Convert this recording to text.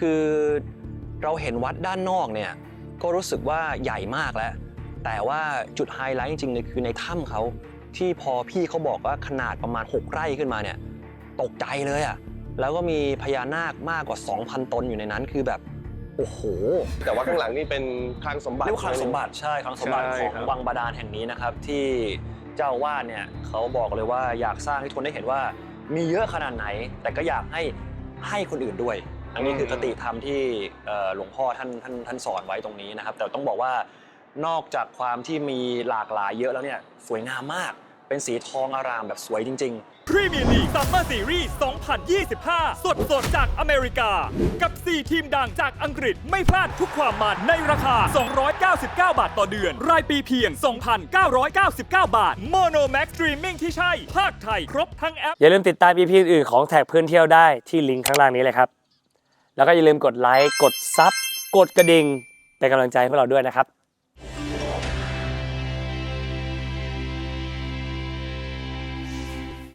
คือเราเห็นวัดด้านนอกเนี่ยก็รู้สึกว่าใหญ่มากแล้ว แต่ว่าจุดไฮไลท์จริงๆเลยคือในถ้ำเขาที่พอพี่เขาบอกว่าขนาดประมาณ 6 ไร่ขึ้นมาเนี่ยตกใจเลยอะ่ะแล้วก็มีพญานาคมากกว่า 2,000 ตนอยู่ในนั้นคือแบบโอ้โหแต่ว่าข้างหลังนี่เป็นคลังสมบัติเรียกว่าคลังสมบัติใช่คลังสมบัติใช่ของครับวังบาดาลแห่งนี้นะครับ ที่เจ้าอาวาดเนี่ยเขาบอกเลยว่าอยากสร้างให้ทุกคนได้เห็นว่ามีเยอะขนาดไหน แต่ก็อยากให้ให้คนอื่นด้วย อันนี้คือคติธรรมที่เอ่อหลวงพ่อท่านท่านท่านสอนไว้ตรงนี้นะครับ แต่ต้องบอกว่านอกจากความที่มีหลากหลายเยอะแล้วเนี่ยสวยงามมาก เป็นสีทองอารามแบบสวยจริง ๆ พรีเมียร์ลีกซัมเมอร์ซีรีส์2025 สดสดๆจากอเมริกา กับ 4 ทีมดังจากอังกฤษไม่พลาดทุกความมันในราคา 299 บาทต่อเดือน รายปีเพียง 2,999 บาท โมโนแม็กซ์สตรีมมิ่งที่ใช่ ภาคไทยครบทั้งแอป อย่าลืมติดตาม EP อื่นๆของแท็กเพื่อนเที่ยวได้ที่ลิงก์ข้างล่างนี้เลยครับ แล้วก็อย่าลืมกดไลค์กดซับกดกระดิ่งเป็นกำลังใจให้พวกเราด้วยนะครับ